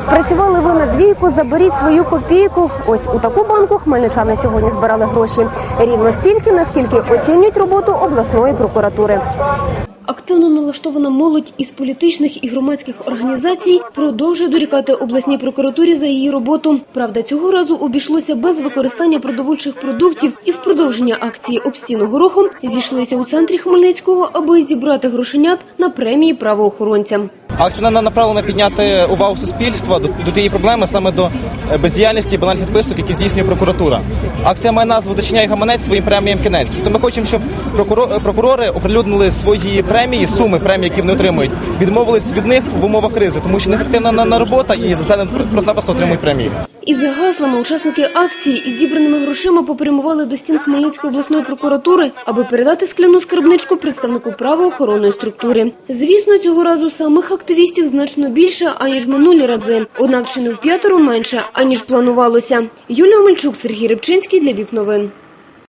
Спрацювали ви на двійку, заберіть свою копійку. Ось у таку банку хмельничани сьогодні збирали гроші. Рівно стільки, наскільки оцінюють роботу обласної прокуратури. Активно налаштована молодь із політичних і громадських організацій продовжує дорікати обласній прокуратурі за її роботу. Правда, цього разу обійшлося без використання продовольчих продуктів і в продовження акції об стіну горохом зійшлися у центрі Хмельницького, аби зібрати грошенят на премії правоохоронцям. Акція вона направлена підняти увагу суспільства до, до тієї проблеми, саме до е, бездіяльності і банальних відписок, які здійснює прокуратура. Акція має назву Зачиняй гаманець своїм преміям кінець. Тобто ми хочемо, щоб прокуро- прокурори оприлюднили свої премії, суми премії, які вони отримують, відмовились від них в умовах кризи, тому що неефективна на, на робота і за це просто-напросто отримують премії. Із гаслами учасники акції із зібраними грошима попрямували до стін Хмельницької обласної прокуратури, аби передати скляну скарбничку представнику правоохоронної структури. Звісно, цього разу самих активістів значно більше, аніж минулі рази. Однак чи не в п'ятеро менше, аніж планувалося. Юлія Мельчук, Сергій Рибчинський для ВІП новин.